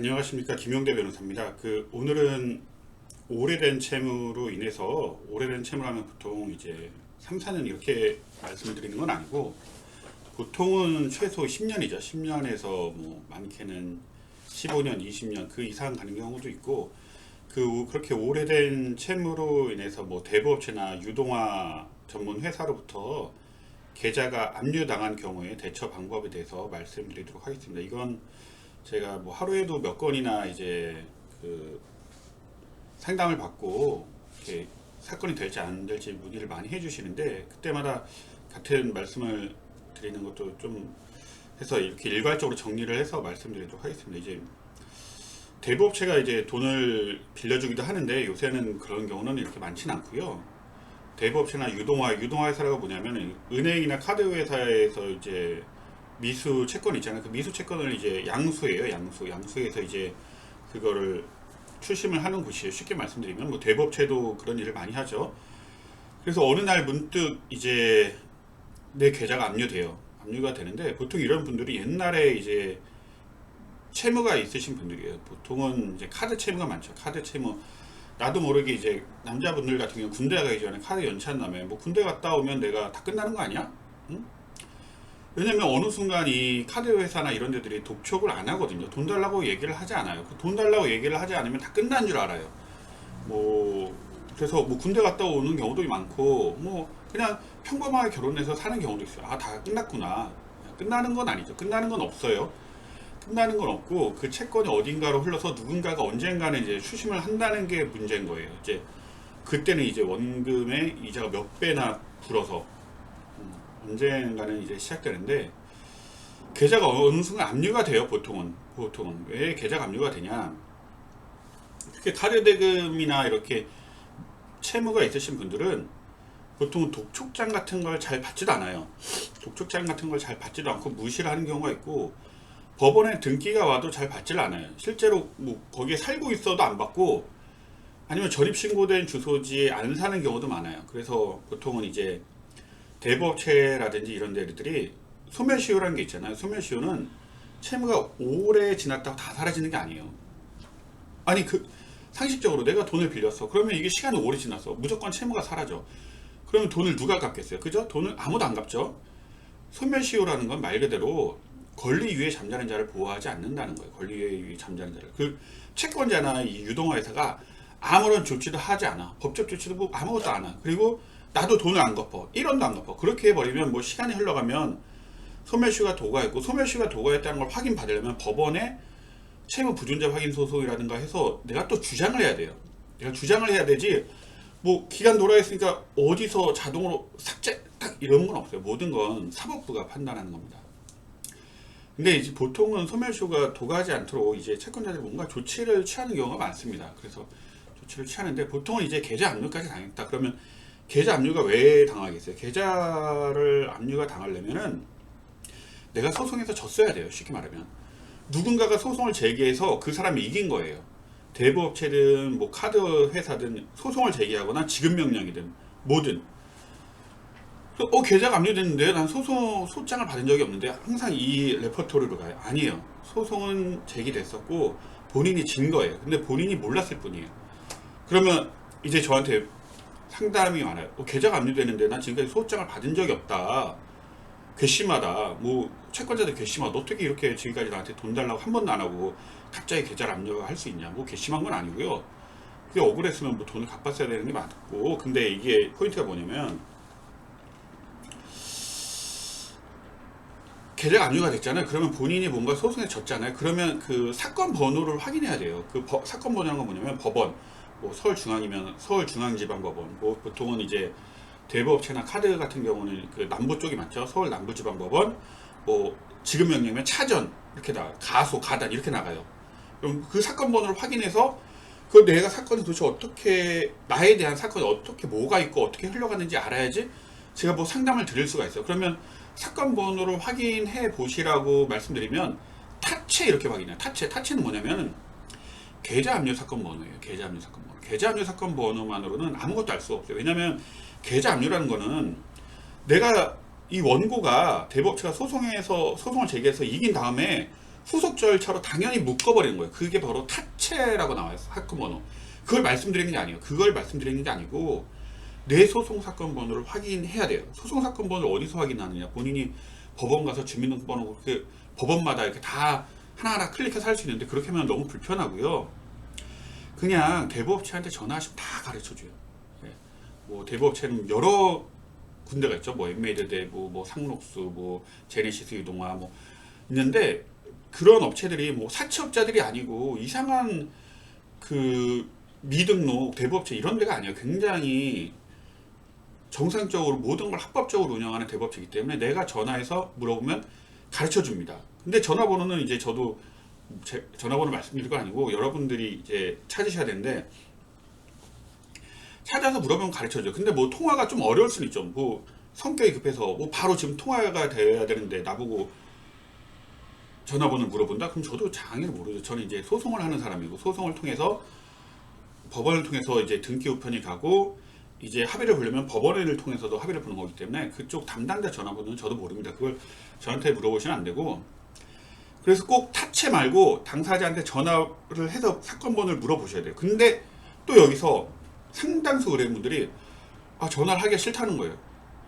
안녕하십니까 김용대 변호사입니다. 그 오늘은 오래된 채무로 인해서 오래된 채무라면 보통 이제 3, 4년 이렇게 말씀을 드리는 건 아니고 보통은 최소 10년이죠. 10년에서 뭐 많게는 15년, 20년 그 이상 가는 경우도 있고 그 그렇게 오래된 채무로 인해서 뭐 대부업체나 유동화 전문 회사로부터 계좌가 압류당한 경우에 대처 방법에 대해서 말씀드리도록 하겠습니다. 이건 제가 뭐 하루에도 몇 건이나 이제 그 상담을 받고 이렇게 사건이 될지 안 될지 문의를 많이 해주시는데 그때마다 같은 말씀을 드리는 것도 좀 해서 이렇게 일괄적으로 정리를 해서 말씀드리도록 하겠습니다. 이제 대부업체가 이제 돈을 빌려주기도 하는데 요새는 그런 경우는 이렇게 많지는 않고요. 대부업체나 유동화, 유동화 회사라고 뭐냐면 은행이나 카드 회사에서 이제 미수 채권 있잖아요. 그 미수 채권을 이제 양수예요. 양수. 양수에서 이제 그거를 출심을 하는 곳이에요. 쉽게 말씀드리면 뭐 대법체도 그런 일을 많이 하죠. 그래서 어느 날 문득 이제 내 계좌가 압류돼요. 압류가 되는데 보통 이런 분들이 옛날에 이제 채무가 있으신 분들이에요. 보통은 이제 카드 채무가 많죠. 카드 채무. 나도 모르게 이제 남자분들 같은 경우 군대 가기 전에 카드 연체한다며 뭐 군대 갔다 오면 내가 다 끝나는 거 아니야? 응? 왜냐면 어느 순간 이 카드 회사나 이런 데들이 독촉을 안 하거든요. 돈 달라고 얘기를 하지 않아요. 그 돈 달라고 얘기를 하지 않으면 다 끝난 줄 알아요. 뭐 그래서 뭐 군대 갔다 오는 경우도 많고 뭐 그냥 평범하게 결혼해서 사는 경우도 있어요. 아 다 끝났구나. 끝나는 건 아니죠. 끝나는 건 없어요. 끝나는 건 없고 그 채권이 어딘가로 흘러서 누군가가 언젠가는 이제 추심을 한다는 게 문제인 거예요. 이제 그때는 이제 원금의 이자가 몇 배나 불어서 음, 언젠가는 이제 시작되는데 계좌가 어느 순간 압류가 돼요. 보통은 보통은 왜 계좌가 압류가 되냐? 특히 카드 대금이나 이렇게 채무가 있으신 분들은 보통 독촉장 같은 걸 잘 받지도 않아요. 독촉장 같은 걸 잘 받지도 않고 무시를 하는 경우가 있고 법원에 등기가 와도 잘 받지를 않아요. 실제로 뭐 거기에 살고 있어도 안 받고 아니면 전입 신고된 주소지에 안 사는 경우도 많아요. 그래서 보통은 이제 대법체라든지 이런 데들이 소멸시효라는 게 있잖아요. 소멸시효는 채무가 오래 지났다고 다 사라지는 게 아니에요. 아니 그 상식적으로 내가 돈을 빌렸어. 그러면 이게 시간이 오래 지났어. 무조건 채무가 사라져. 그러면 돈을 누가 갚겠어요? 그죠? 돈을 아무도 안 갚죠. 소멸시효라는 건 말 그대로 권리 위에 잠자는 자를 보호하지 않는다는 거예요. 권리 위에 잠자는 자를. 그 채권자나 이 유동화 회사가 아무런 조치도 하지 않아. 법적 조치도 뭐 아무것도 안 하. 그리고 나도 돈을 안 갚어. 1원도 안 갚어. 그렇게 해버리면 뭐 시간이 흘러가면 소멸시효가 도과했고 소멸시효가 도과했다는 걸 확인 받으려면 법원에 채무 부존재 확인 소송이라든가 해서 내가 또 주장을 해야 돼요. 내가 주장을 해야 되지. 뭐 기간 돌아있으니까 어디서 자동으로 삭제 딱 이런 건 없어요. 모든 건 사법부가 판단하는 겁니다. 근데 이제 보통은 소멸시효가 도가지 않도록 이제 채권자들이 뭔가 조치를 취하는 경우가 많습니다. 그래서 조치를 취하는데 보통은 이제 계좌 압류까지 당했다. 그러면 계좌 압류가 왜 당하겠어요? 계좌를 압류가 당하려면은 내가 소송에서 졌어야 돼요. 쉽게 말하면 누군가가 소송을 제기해서 그 사람이 이긴 거예요. 대부업체든 뭐 카드 회사든 소송을 제기하거나 지급 명령이든 뭐든 어 계좌가 압류됐는데 난 소송 소장을 받은 적이 없는데 항상 이 레퍼토리로 가요. 아니에요. 소송은 제기됐었고 본인이 진 거예요. 근데 본인이 몰랐을 뿐이에요. 그러면 이제 저한테 상담이 많아요. 어, 계좌가 압류되는데 난 지금까지 소장을 받은 적이 없다. 괘씸하다. 뭐 채권자들 괘씸하다. 어떻게 이렇게 지금까지 나한테 돈 달라고 한 번도 안 하고 갑자기 계좌를 압류할 수 있냐? 뭐 괘씸한 건 아니고요. 그게 억울했으면 뭐 돈을 갚았어야 되는 게 맞고 근데 이게 포인트가 뭐냐면 계좌가 압류가 됐잖아요. 그러면 본인이 뭔가 소송에 졌잖아요. 그러면 그 사건 번호를 확인해야 돼요. 그 버- 사건 번호라는 건 뭐냐면 법원, 뭐 서울중앙이면 서울중앙지방법원, 뭐 보통은 이제 대부업체나 카드 같은 경우는 그 남부 쪽이 맞죠. 서울 남부지방법원, 뭐 지급명령이면 차전 이렇게 나가, 가소, 가단 이렇게 나가요. 그럼 그 사건 번호를 확인해서 그 내가 사건이 도대체 어떻게 나에 대한 사건이 어떻게 뭐가 있고 어떻게 흘러갔는지 알아야지 제가 뭐 상담을 드릴 수가 있어요. 그러면 사건 번호를 확인해 보시라고 말씀드리면 타체 이렇게 확인해요. 타체 타체는 뭐냐면 계좌 압류 사건 번호예요. 계좌 압류 사건 번호. 계좌 압류 사건 번호만으로는 아무것도 알 수가 없어요. 왜냐하면 계좌 압류라는 거는 내가 이 원고가 대법체가 소송에서 소송을 제기해서 이긴 다음에 후속 절차로 당연히 묶어버리는 거예요. 그게 바로 타체라고 나와요. 사건 번호. 그걸 말씀드리는 게 아니에요. 그걸 말씀드리는 게 아니고 내 소송 사건 번호를 확인해야 돼요. 소송 사건 번호를 어디서 확인하느냐? 본인이 법원 가서 주민등록번호 그렇게 법원마다 이렇게 다 하나하나 클릭해서 할 수 있는데 그렇게 하면 너무 불편하고요. 그냥 대부업체한테 전화하시면 다 가르쳐줘요. 예. 뭐 대부업체는 여러 군데가 있죠. 뭐 엠메이드 대부, 뭐 상록수, 뭐 제네시스 유동화 뭐 있는데 그런 업체들이 뭐 사채업자들이 아니고 이상한 그 미등록 대부업체 이런 데가 아니에요. 굉장히 정상적으로 모든 걸 합법적으로 운영하는 대부업체이기 때문에 내가 전화해서 물어보면 가르쳐 줍니다. 근데 전화번호는 이제 저도 제 전화번호 말씀드릴 거 아니고 여러분들이 이제 찾으셔야 되는데 찾아서 물어보면 가르쳐 줘요. 근데 뭐 통화가 좀 어려울 수는 있죠. 뭐 성격이 급해서 뭐 바로 지금 통화가 돼야 되는데 나보고 전화번호 물어본다? 그럼 저도 장애를 모르죠. 저는 이제 소송을 하는 사람이고 소송을 통해서 법원을 통해서 이제 등기 우편이 가고 이제 합의를 보려면 법원을 통해서도 합의를 보는 거기 때문에 그쪽 담당자 전화번호는 저도 모릅니다. 그걸 저한테 물어보시면 안 되고 그래서 꼭 타채 말고 당사자한테 전화를 해서 사건 번호를 물어보셔야 돼요. 근데 또 여기서 상당수 의뢰인분들이 아 전화를 하기가 싫다는 거예요.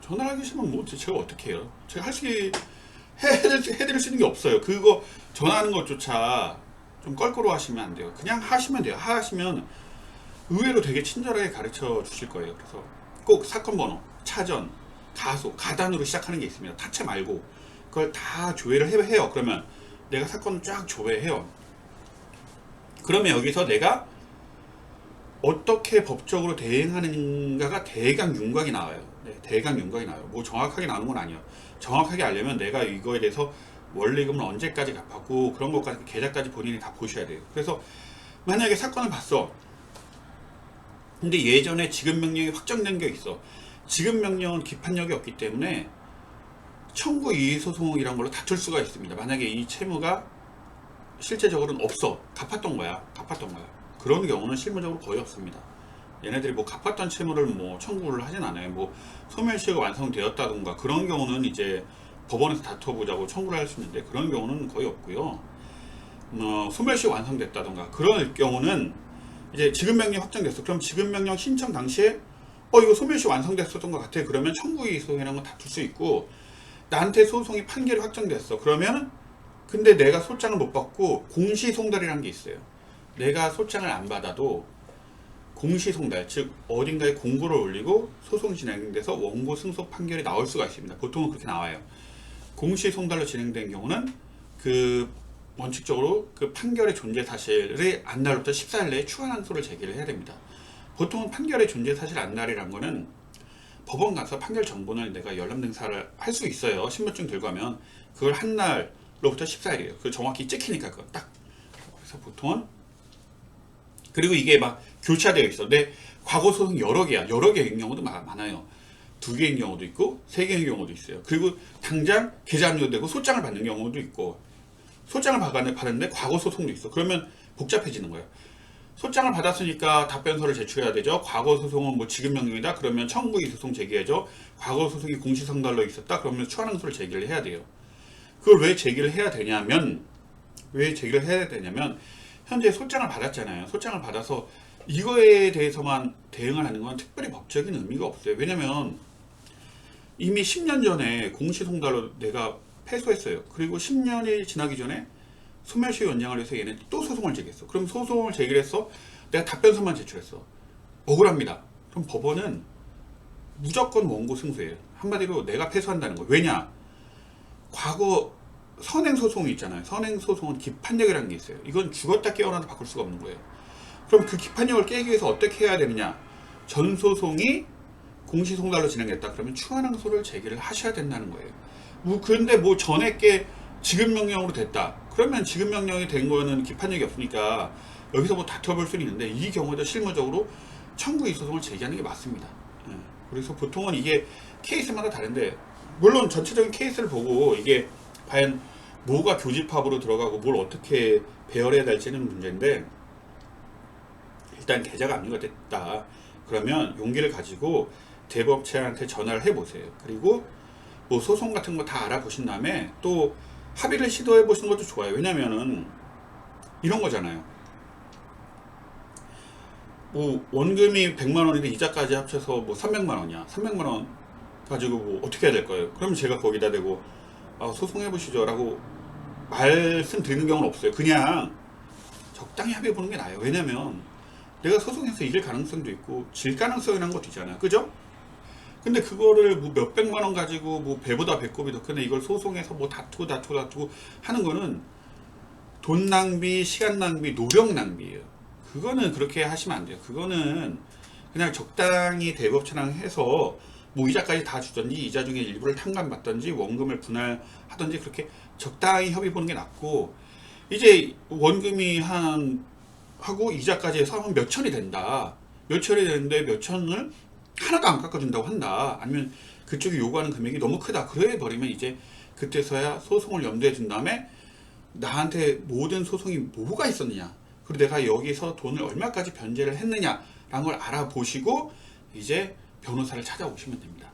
전화를 하기 싫으면 뭐 제가 어떻게 해요? 제가 할 수 해드릴, 수- 해드릴 수 있는 게 없어요. 그거 전화하는 것조차 좀 껄끄러워 하시면 안 돼요. 그냥 하시면 돼요. 하시면 의외로 되게 친절하게 가르쳐 주실 거예요. 그래서 꼭 사건 번호, 차전, 가소, 가단으로 시작하는 게 있습니다. 타채 말고 그걸 다 조회를 해- 해요. 그러면 내가 사건을 쫙 조회해요. 그러면 여기서 내가 어떻게 법적으로 대응하는가가 대강 윤곽이 나와요. 네, 대강 윤곽이 나와요. 뭐 정확하게 나오는 건 아니에요. 정확하게 알려면 내가 이거에 대해서 원리금을 언제까지 갚았고 그런 것까지 계좌까지 본인이 다 보셔야 돼요. 그래서 만약에 사건을 봤어. 근데 예전에 지급 명령이 확정된 게 있어. 지급 명령은 기판력이 없기 때문에 청구 이의 소송이란 걸로 다툴 수가 있습니다. 만약에 이 채무가 실제적으로는 없어. 갚았던 거야. 갚았던 거야. 그런 경우는 실무적으로 거의 없습니다. 얘네들이 뭐 갚았던 채무를 뭐 청구를 하진 않아요. 뭐 소멸시효가 완성되었다든가 그런 경우는 이제 법원에서 다퉈보자고 청구를 할 수 있는데 그런 경우는 거의 없고요. 어, 소멸시효 완성됐다든가 그런 경우는 이제 지급 명령 확정됐어. 그럼 지급 명령 신청 당시에 어 이거 소멸시 완성됐었던 것 같아. 그러면 청구이의 소송이라는 건 다툴 수 있고 나한테 소송이 판결이 확정됐어. 그러면 근데 내가 소장을 못 받고 공시송달이라는 게 있어요. 내가 소장을 안 받아도 공시송달, 즉 어딘가에 공고를 올리고 소송 진행돼서 원고 승소 판결이 나올 수가 있습니다. 보통은 그렇게 나와요. 공시송달로 진행된 경우는 그 원칙적으로 그 판결의 존재 사실을 안날부터 14일 내에 추가 항소를 제기를 해야 됩니다. 보통은 판결의 존재 사실 안날이란 거는 법원 가서 판결 정보는 내가 열람 등사를 할 수 있어요. 신분증 들고 하면 그걸 한 날로부터 14일이에요. 그 정확히 찍히니까 그거 딱. 그래서 보통은 그리고 이게 막 교차되어 있어. 근데 과거 소송 여러 개야. 여러 개인 경우도 마- 많아요. 두 개인 경우도 있고 세 개인 경우도 있어요. 그리고 당장 계좌 압류되고 소장을 받는 경우도 있고 소장을 받았는데 과거 소송도 있어. 그러면 복잡해지는 거예요. 소장을 받았으니까 답변서를 제출해야 되죠. 과거 소송은 뭐 지급 명령이다. 그러면 청구이 소송 제기해죠. 과거 소송이 공시성달로 있었다. 그러면 추한항소를 제기를 해야 돼요. 그걸 왜 제기를 해야 되냐면 왜 제기를 해야 되냐면 현재 소장을 받았잖아요. 소장을 받아서 이거에 대해서만 대응을 하는 건 특별히 법적인 의미가 없어요. 왜냐면 이미 10년 전에 공시송달로 내가 패소했어요. 그리고 10년이 지나기 전에 소멸시 연장을 해서 얘네 또 소송을 제기했어. 그럼 소송을 제기했어. 내가 답변서만 제출했어. 억울합니다. 그럼 법원은 무조건 원고 승소예요. 한마디로 내가 패소한다는 거예요. 왜냐? 과거 선행 소송이 있잖아요. 선행 소송은 기판력이라는 게 있어요. 이건 죽었다 깨어나도 바꿀 수가 없는 거예요. 그럼 그 기판력을 깨기 위해서 어떻게 해야 되느냐? 전 소송이 공시송달로 진행됐다. 그러면 추한항소를 제기를 하셔야 된다는 거예요. 뭐 근데 뭐 전에 게 지급 명령으로 됐다. 그러면 지급 명령이 된 거는 기판력이 없으니까 여기서 뭐 다퉈볼 수는 있는데 이 경우에도 실무적으로 청구이 소송을 제기하는 게 맞습니다. 예. 그래서 보통은 이게 케이스마다 다른데 물론 전체적인 케이스를 보고 이게 과연 뭐가 교집합으로 들어가고 뭘 어떻게 배열해야 될지는 문제인데 일단 계좌가 압류가 됐다. 그러면 용기를 가지고 대법체한테 전화를 해보세요. 그리고 뭐 소송 같은 거 다 알아보신 다음에 또 합의를 시도해 보시는 것도 좋아요. 왜냐면은 이런 거잖아요. 뭐 원금이 100만 원인데 이자까지 합쳐서 뭐 300만 원이야. 300만 원 가지고 뭐 어떻게 해야 될 거예요? 그럼 제가 거기다 대고 아, 소송해 보시죠라고 말씀드리는 경우는 없어요. 그냥 적당히 합의해 보는 게 나아요. 왜냐면 내가 소송해서 이길 가능성도 있고 질 가능성이라는 것도 있잖아요. 그죠? 근데 그거를 뭐 몇백만 원 가지고 뭐 배보다 배꼽이 더 크네 이걸 소송해서 뭐 다투고 다투고 다투고 하는 거는 돈 낭비, 시간 낭비, 노력 낭비예요. 그거는 그렇게 하시면 안 돼요. 그거는 그냥 적당히 대법처랑 해서 뭐 이자까지 다 주든지 이자 중에 일부를 탕감받든지 원금을 분할하든지 그렇게 적당히 협의 보는 게 낫고 이제 원금이 한 하고 이자까지 해서 하면 몇 천이 된다. 몇 천이 되는데 몇 천을 하나도 안 깎아준다고 한다. 아니면 그쪽이 요구하는 금액이 너무 크다. 그래 버리면 이제 그때서야 소송을 염두에 둔 다음에 나한테 모든 소송이 뭐가 있었느냐. 그리고 내가 여기서 돈을 얼마까지 변제를 했느냐라는 걸 알아보시고 이제 변호사를 찾아오시면 됩니다.